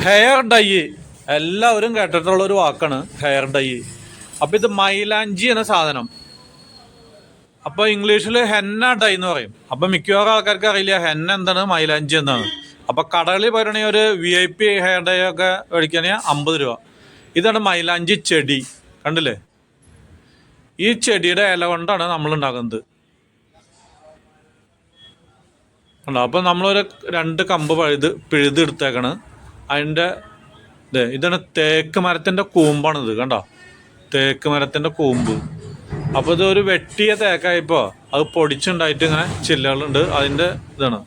Hair dye എല്ലാവരും കേട്ടിട്ടുള്ള ഒരു വാക്കാണ് ഹെയർ ഡൈ അപ്പൊ ഇത് മൈലാഞ്ചി എന്ന സാധനം. അപ്പൊ ഇംഗ്ലീഷിൽ ഹെന്ന ഡൈ എന്ന് പറയും. അപ്പൊ മിക്കവാറും ആൾക്കാർക്ക് അറിയില്ല ഹെന്ന എന്താണ് മൈലാഞ്ചി എന്നാണ്. അപ്പൊ കടകളിൽ പറയണെങ്കിൽ ഒരു V I P hair dye ഒക്കെ മേടിക്കുകയാണെങ്കിൽ അമ്പത് രൂപ. ഇതാണ് മൈലാഞ്ചി ചെടി. കണ്ടില്ലേ? ഈ ചെടിയുടെ ഇല കൊണ്ടാണ് നമ്മൾ ഉണ്ടാക്കുന്നത് അപ്പൊ അപ്പോൾ നമ്മളൊരു രണ്ട് കമ്പ് പഴുത് പിഴുതെടുത്തേക്കാണ്. അതിന്റെ ഇതേ ഇതാണ് തേക്ക് മരത്തിന്റെ കൂമ്പാണിത് കണ്ടോ? തേക്ക് മരത്തിന്റെ കൂമ്പ്. അപ്പോൾ ഇതൊരു വെട്ടിയ തേക്കായിപ്പോൾ അത് പൊടിച്ചുണ്ടായിട്ട് ഇങ്ങനെ ചില്ലകളുണ്ട്. അതിന്റെ ഇതാണ്.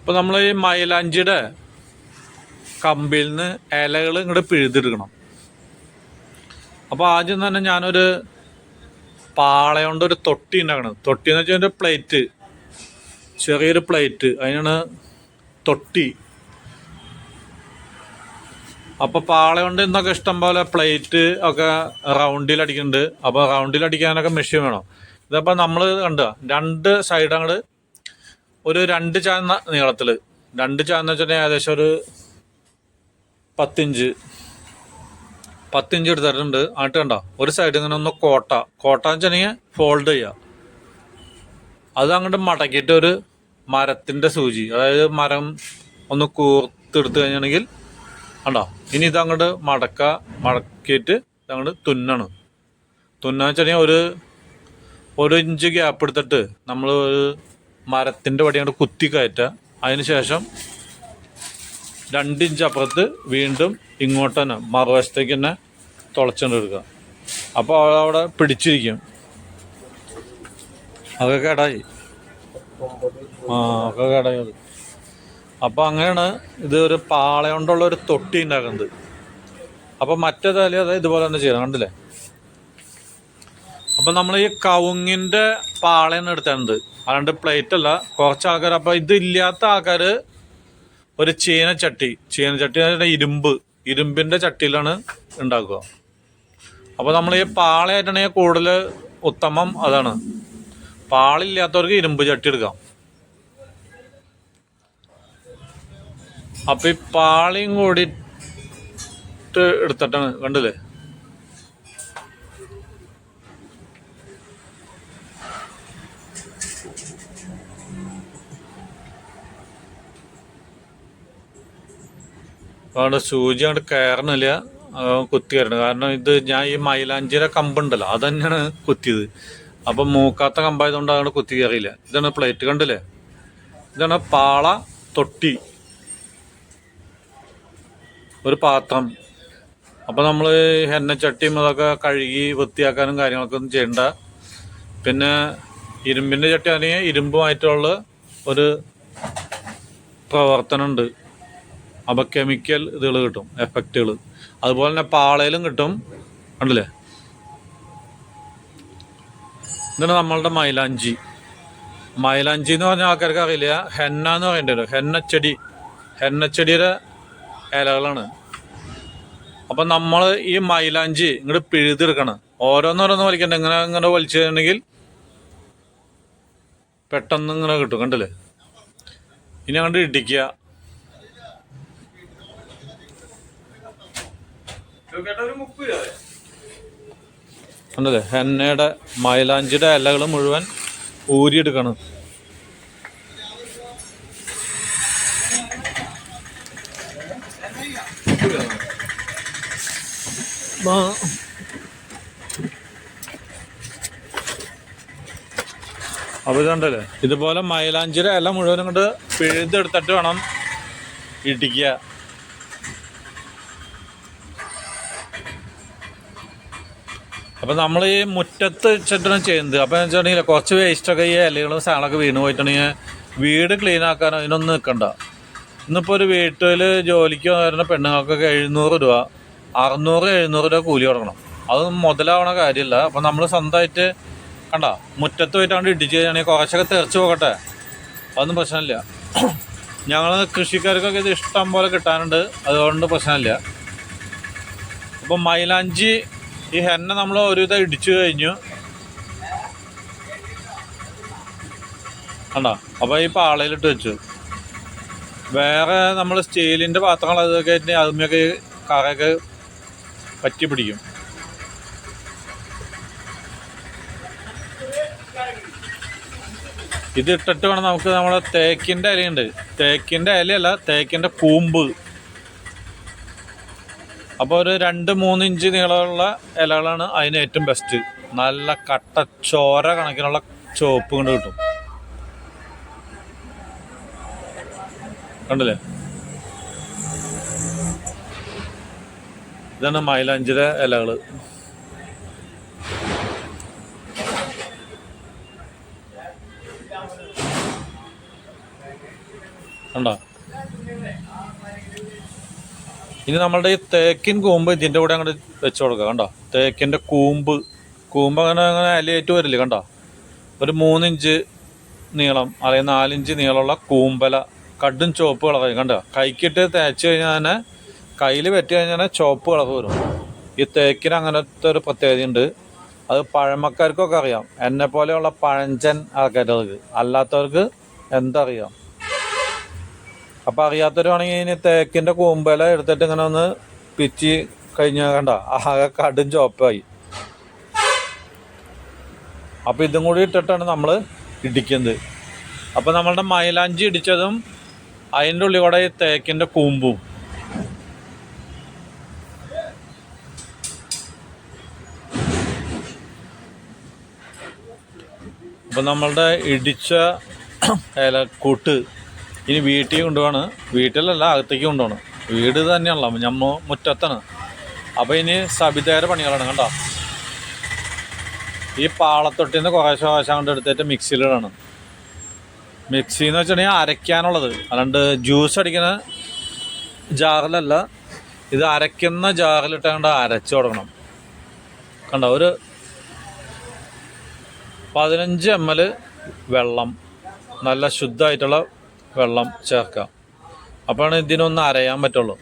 അപ്പോൾ നമ്മൾ ഈ മൈലാഞ്ചിയുടെ കമ്പിയിൽ നിന്ന് ഇലകൾ ഇങ്ങോട്ട് പിഴുതെടുക്കണം. അപ്പോൾ ആദ്യം തന്നെ ഞാനൊരു പാള ഒരു തൊട്ടി ഉണ്ടാക്കണം തൊട്ടി എന്ന് വെച്ചാൽ ഒരു പ്ലേറ്റ് ചെറിയൊരു പ്ലേറ്റ് അതിനാണ് തൊട്ടി. അപ്പൊ പാള കൊണ്ട് ഇഷ്ടം പോലെ പ്ലേറ്റ് ഒക്കെ റൗണ്ടിൽ അടിക്കുന്നുണ്ട്. അപ്പോൾ റൗണ്ടിൽ അടിക്കാനൊക്കെ മെഷീൻ വേണം. ഇതപ്പോൾ നമ്മൾ കണ്ട രണ്ട് സൈഡ് അങ്ങോട്ട് ഒരു രണ്ട് ചാന്ന നീളത്തിൽ. രണ്ട് ചാന്ന് വെച്ചിട്ടുണ്ടെങ്കിൽ ഏകദേശം ഒരു പത്തിഞ്ച്. പത്തിഞ്ച് എടുത്തിട്ടുണ്ട് ആട്ട് കണ്ട ഒരു സൈഡ് ഇങ്ങനെ ഒന്ന് കോട്ട. കോട്ട എന്ന് വെച്ചിട്ടുണ്ടെങ്കിൽ ഫോൾഡ് ചെയ്യുക അത് അങ്ങോട്ട് മടക്കിയിട്ട് ഒരു മരത്തിന്റെ സൂചി. അതായത് മരം ഒന്ന് കൂർത്തെടുത്ത് കഴിഞ്ഞാണെങ്കിൽ ഉണ്ടോ ഇനി ഇത് അങ്ങോട്ട് മടക്ക മടക്കിയിട്ട് ഇതങ്ങോട്ട് തുന്നണം. തുന്നാന്ന് വെച്ചിട്ടുണ്ടെങ്കിൽ ഒരു ഒരു ഇഞ്ച് ഗ്യാപ്പ് എടുത്തിട്ട് നമ്മൾ ഒരു മരത്തിന്റെ വടി അങ്ങോട്ട് കുത്തി കയറ്റുക. അതിന് ശേഷം രണ്ടിഞ്ച് അപ്പുറത്ത് വീണ്ടും ഇങ്ങോട്ട് തന്നെ മറുവശത്തേക്ക് തന്നെ തുളച്ചുകൊണ്ട് എടുക്കുക. അപ്പോൾ അവിടെ പിടിച്ചിരിക്കും. അതൊക്കെ കേടായി. ഒക്കെ കടയത് അപ്പോൾ അങ്ങനെയാണ് ഇത് ഒരു പാള കൊണ്ടുള്ള ഒരു തൊട്ടി ഉണ്ടാക്കുന്നത് അപ്പോൾ മറ്റേ തല അത് ഇതുപോലെ തന്നെ ചെയ്യണം കണ്ടില്ലേ? അപ്പം നമ്മൾ ഈ കവുങ്ങിന്റെ പാളയാണ് എടുത്തത് അല്ലാണ്ട് പ്ലേറ്റ് അല്ല കുറച്ച് ആൾക്കാർ അപ്പോൾ ഇതില്ലാത്ത ആൾക്കാർ ഒരു ചീനച്ചട്ടി ചീനച്ചട്ടി എന്ന് പറഞ്ഞാൽ ഇരുമ്പ് ഇരുമ്പിന്റെ ചട്ടിയിലാണ് ഉണ്ടാക്കുക അപ്പോൾ നമ്മൾ ഈ പാളയായിട്ടാണെങ്കിൽ കൂടുതൽ ഉത്തമം അതാണ്. പാളില്ലാത്തവർക്ക് ഇരുമ്പ് ചട്ടി എടുക്കാം. അപ്പൊ ഈ പാളിയും കൂടി എടുത്തിട്ടാണ് കണ്ടില്ലേ? അവിടെ സൂചി അവിടെ കയറണില്ല. കുത്തി കയറണം. കാരണം ഇത് ഞാൻ ഈ മൈലാഞ്ചിയുടെ കമ്പുണ്ടല്ലോ അത് തന്നെയാണ് കുത്തിയത്. അപ്പം മൂക്കാത്ത കമ്പായതുകൊണ്ട് അങ്ങോട്ട് കുത്തി കയറിയില്ല. ഇതാണ് പ്ലേറ്റ് കണ്ടില്ലേ? ഇതാണ് പാള തൊട്ടി. ഒരു പാത്രം. അപ്പം നമ്മൾ എണ്ണച്ചട്ടിയും അതൊക്കെ കഴുകി വൃത്തിയാക്കാനും കാര്യങ്ങളൊക്കെ ഒന്നും ചെയ്യണ്ട. പിന്നെ ഇരുമ്പിന്റെ ചട്ടി ആണെങ്കിൽ ഇരുമ്പുമായിട്ടുള്ള ഒരു പ്രവർത്തനമുണ്ട്. അപ്പോൾ കെമിക്കൽ ഇതുകൾ കിട്ടും എഫക്റ്റുകൾ അതുപോലെ തന്നെ പാളയിലും കിട്ടും. ഉണ്ടല്ലേ ഇതാണ് നമ്മളുടെ മൈലാഞ്ചി. മൈലാഞ്ചി എന്ന് പറഞ്ഞ ആൾക്കാർക്ക് അറിയില്ല. ഹെന്ന എന്ന് പറയേണ്ടി ഹെന്നച്ചെടി. ഹെന്നച്ചെടിയുടെ ഇലകളാണ്. അപ്പം നമ്മൾ ഈ മൈലാഞ്ചി ഇങ്ങോട്ട് പിഴുതെടുക്കണം. ഓരോന്നോരോന്ന് വലിക്കണ്ട? ഇങ്ങനെ ഇങ്ങനെ വലിച്ചിട്ടുണ്ടെങ്കിൽ പെട്ടെന്ന് ഇങ്ങനെ കിട്ടും കണ്ടില്ലേ? ഇനി അങ്ങോട്ട് ഇടിക്കുക. കണ്ടല്ലേ? എണ്ണയുടെ മൈലാഞ്ചിയുടെ ഇലകൾ മുഴുവൻ ഊരിയെടുക്കണം. ബാ- അപ്പൊ ഇതുണ്ടല്ലേ ഇതുപോലെ മൈലാഞ്ചിര ഇല മുഴുവനും കൊണ്ട് പിഴുതെടുത്തിട്ട് വേണം ഇടിക്കുക. അപ്പൊ നമ്മൾ ഈ മുറ്റത്ത് വെച്ചിട്ടാണ് ചെയ്യുന്നത്. അപ്പൊ എന്ന് വെച്ചിട്ടുണ്ടെങ്കിൽ കുറച്ച് വേസ്റ്റ് ഒക്കെ ഈ ഇലകളും സാധനങ്ങളൊക്കെ വീണ് പോയിട്ടുണ്ടെങ്കിൽ വീട് ക്ലീൻ ആക്കാൻ അതിനൊന്നും നിൽക്കണ്ട ഇന്നിപ്പോ ഒരു വീട്ടിൽ ജോലിക്ക് വരുന്ന പെണ്ണുങ്ങൾക്കൊക്കെ എഴുന്നൂറ് രൂപ അറുന്നൂറ് എഴുന്നൂറ് രൂപ കൂലി കൊടുക്കണം അത് മുതലാവണ കാര്യമില്ല അപ്പം നമ്മൾ സ്വന്തമായിട്ട് കണ്ട മുറ്റത്ത് പോയിട്ടാണ്ട് ഇടിച്ച് കഴിഞ്ഞാണെങ്കിൽ കുറച്ചൊക്കെ തെറിച്ച് പോകട്ടെ? അതൊന്നും പ്രശ്നമില്ല. ഞങ്ങൾ കൃഷിക്കാർക്കൊക്കെ ഇത് ഇഷ്ടം പോലെ കിട്ടാനുണ്ട്. അതുകൊണ്ട് പ്രശ്നമില്ല. അപ്പം മൈലാഞ്ചി ഈ ഹെന്ന നമ്മൾ ഒരുവിധം ഇടിച്ചു കഴിഞ്ഞു. കണ്ടോ അപ്പോൾ ഈ പാളയിലിട്ട് വെച്ചു. വേറെ നമ്മൾ സ്റ്റീലിന്റെ പാത്രങ്ങൾ അതൊക്കെ അതുമൊക്കെ കറയൊക്കെ പറ്റി പിടിക്കും. ഇത് ഇട്ടിട്ട് വേണം നമുക്ക് നമ്മളെ തേക്കിന്റെ ഇലയുണ്ട് തേക്കിന്റെ ഇലയല്ല തേക്കിന്റെ കൂമ്പ്. അപ്പോൾ ഒരു രണ്ട് മൂന്ന് ഇഞ്ച് നീളമുള്ള ഇലകളാണ് അതിന് ഏറ്റവും ബെസ്റ്റ് നല്ല കട്ട ചോര കണക്കിനുള്ള ചുവപ്പ് കൊണ്ട് കിട്ടും. കണ്ടില്ലേ? ഇതാണ് മൈലാഞ്ചിലെ ഇലകൾ കണ്ടോ? ഇനി നമ്മളുടെ ഈ തേക്കിൻ കൂമ്പ് ഇതിന്റെ കൂടെ അങ്ങോട്ട് വെച്ച് കൊടുക്കുക കണ്ടോ? തേക്കിന്റെ കൂമ്പ്. കൂമ്പ് അങ്ങനെ അങ്ങനെ അലയേറ്റ് വരില്ലേ കണ്ടോ? ഒരു മൂന്നിഞ്ച് നീളം അല്ലെങ്കിൽ നാലിഞ്ച് നീളമുള്ള കൂമ്പല കടും ചുവപ്പ് കളറായി കണ്ടോ? കൈക്കിട്ട് തേച്ച് കഴിഞ്ഞാൽ തന്നെ കയ്യിൽ വെട്ടി കഴിഞ്ഞാൽ ചുവപ്പ് കളർ വരും. ഈ തേക്കിന് അങ്ങനത്തെ ഒരു പ്രത്യേകതയുണ്ട്. അത് പഴമക്കാർക്കൊക്കെ അറിയാം. എന്നെ പോലെയുള്ള പഴഞ്ചൻ ആൾക്കാർക്ക് അല്ലാത്തവർക്ക് എന്തറിയാം? അപ്പം അറിയാത്തവരാണെങ്കിൽ ഇനി തേക്കിന്റെ കൂമ്പല എടുത്തിട്ട് ഇങ്ങനെ ഒന്ന് പിച്ചി കഴിഞ്ഞാൽ കണ്ട? ആകെ കടും ചുവപ്പായി. അപ്പം ഇതും കൂടി ഇട്ടിട്ടാണ് നമ്മൾ ഇടിക്കുന്നത്. അപ്പോൾ നമ്മളുടെ മൈലാഞ്ചി ഇടിച്ചതും അതിന്റെ ഉള്ളിൽ കൂടെ ഈ തേക്കിന്റെ കൂമ്പും. അപ്പം നമ്മളുടെ ഇടിച്ച ഇലക്കൂട്ട് ഇനി വീട്ടിൽ കൊണ്ടുപോകണം വീട്ടിലല്ല അകത്തേക്ക് കൊണ്ടുപോകണം വീട് തന്നെയാണല്ലോ. ഞമ്മ മുറ്റത്താണ്. അപ്പോൾ ഇനി സബിതേര പണികളാണ് കണ്ടോ? ഈ പാളത്തൊട്ടിന്ന് കുറേശ്ശെ കുറേശ്ശെ കൊണ്ട് എടുത്തിട്ട് മിക്സിയിലിടണം മിക്സി എന്ന് വെച്ചിട്ടുണ്ടെങ്കിൽ അരയ്ക്കാനുള്ളത്. അല്ലാണ്ട് ജ്യൂസ് അടിക്കുന്ന ജാറിലല്ല ഇത് അരയ്ക്കുന്ന ജാറിലിട്ട് കണ്ട് അരച്ചു തുടങ്ങണം. കണ്ടോ? ഒരു പതിനഞ്ച് എം എൽ വെള്ളം നല്ല ശുദ്ധമായിട്ടുള്ള വെള്ളം ചേർക്കാം അപ്പോഴാണ് ഇതിനൊന്ന് അരയാൻ പറ്റുള്ളൂ.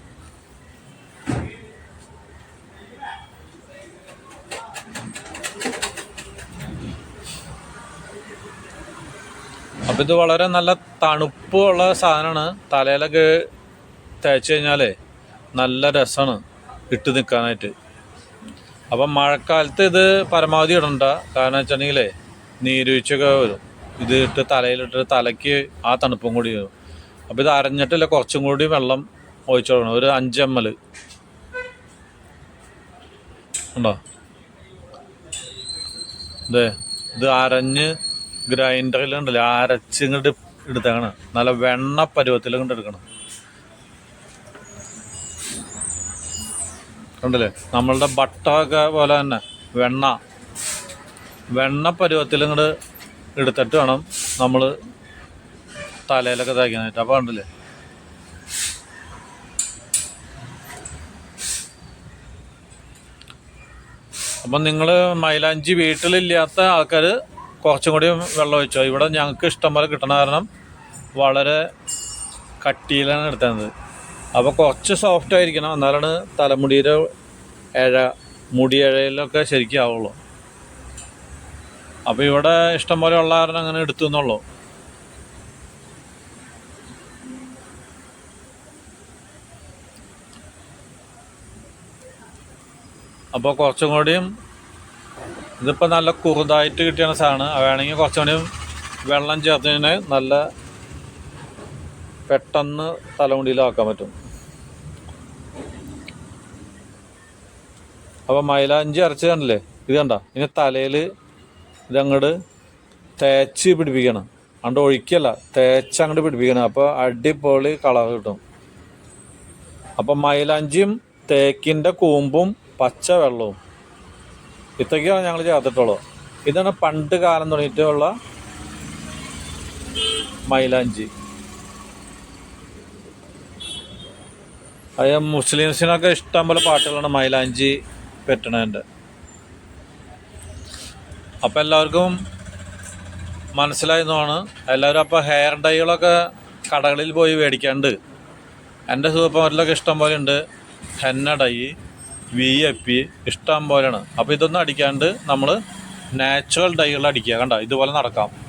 അപ്പം ഇത് വളരെ നല്ല തണുപ്പുള്ള സാധനമാണ്. തലയിലൊക്കെ തേച്ച് കഴിഞ്ഞാലേ നല്ല രസമാണ് ഇട്ട് നിൽക്കാനായിട്ട് അപ്പം മഴക്കാലത്ത് ഇത് പരമാവധി ഇടണ്ട. കാരണം വെച്ചിട്ടുണ്ടെങ്കിലേ നീരുവീഴ്ചയൊക്കെ വരും. ഇത് ഇട്ട് തലയിലിട്ട് തലയ്ക്ക് ആ തണുപ്പും കൂടി വരും. അപ്പോൾ ഇത് അരഞ്ഞിട്ടില്ല കുറച്ചും കൂടി വെള്ളം ഒഴിച്ചു കൊടുക്കണം ഒരു അഞ്ച് എം എൽ. ഉണ്ടോ? അതെ ഇത് അരഞ്ഞ് ഗ്രൈൻഡറിൽ ഉണ്ടല്ലോ അരച്ച് ഇങ്ങോട്ട് എടുത്തേക്കണം നല്ല വെണ്ണ പരുവത്തിൽ കൊണ്ട് എടുക്കണം. കണ്ടല്ലേ? നമ്മളുടെ ബട്ടൊക്കെ പോലെ തന്നെ വെണ്ണ. വെണ്ണ പരുവത്തിൽ ഇങ്ങോട്ട് എടുത്തിട്ട് വേണം നമ്മൾ തലയിലൊക്കെ തയ്ക്കാനായിട്ട് അപ്പോൾ കണ്ടില്ലേ? അപ്പം നിങ്ങൾ മൈലാഞ്ചി വീട്ടിലില്ലാത്ത ആൾക്കാർ കുറച്ചും കൂടി വെള്ളം ഒഴിച്ചോ? ഇവിടെ ഞങ്ങൾക്ക് ഇഷ്ടം പോലെ കിട്ടണ കാരണം വളരെ കട്ടിയിലാണ് എടുത്തത്. അപ്പോൾ കുറച്ച് സോഫ്റ്റ് ആയിരിക്കണം. എന്നാലാണ് തലമുടിയുടെ ഇഴ മുടി ഇഴയിലൊക്കെ ശരിക്കും ആവുള്ളൂ. അപ്പോൾ ഇവിടെ ഇഷ്ടം പോലെ ഉള്ള കാരണം അങ്ങനെ എടുത്തു എന്നുള്ളൂ. അപ്പോൾ കുറച്ചും കൂടിയും ഇതിപ്പോൾ നല്ല കുറുതായിട്ട് കിട്ടിയ സാധനമാണ് വേണമെങ്കിൽ കുറച്ചും കൂടിയും വെള്ളം ചേർത്തിന് നല്ല പെട്ടെന്ന് തലമുടിയിലാക്കാൻ പറ്റും. അപ്പോൾ മൈലാഞ്ചി അരച്ച് കണ്ടില്ലേ? ഇത് കണ്ട? ഇനി തലയിൽ ഇതങ്ങോട്ട് തേച്ച് പിടിപ്പിക്കണം. അതുകൊണ്ട് ഒഴിക്കല്ല തേച്ച് അങ്ങോട്ട് പിടിപ്പിക്കണം. അപ്പോൾ അടിപൊളി കളർ കിട്ടും. അപ്പം മൈലാഞ്ചിയും തേക്കിന്റെ കൂമ്പും പച്ച വെള്ളവും. ഇത്രയ്ക്കാണ് ഞങ്ങൾ ചേർത്തിട്ടുള്ളൂ. ഇതാണ് പണ്ട് കാലം തുടങ്ങിയിട്ടുള്ള മൈലാഞ്ചി. അത് മുസ്ലിംസിനൊക്കെ ഇഷ്ടം പോലെ പാട്ടുകളാണ് മൈലാഞ്ചി പെറ്റണതിന്റെ അപ്പം എല്ലാവർക്കും മനസ്സിലായെന്നാണ്. എല്ലാവരും അപ്പോൾ ഹെയർ ഡൈകളൊക്കെ കടകളിൽ പോയി മേടിക്കാണ്ട്. എന്റെ സൂപ്പർ മാർക്കറ്റിലൊക്കെ ഇഷ്ടം പോലെ ഉണ്ട്. Henna dye. V A P ഇഷ്ടം പോലെയാണ്. അപ്പോൾ ഇതൊന്നും അടിക്കാണ്ട് നമ്മൾ നാച്ചുറൽ ഡൈകൾ അടിക്കുക. കണ്ട? ഇതുപോലെ നടക്കാം.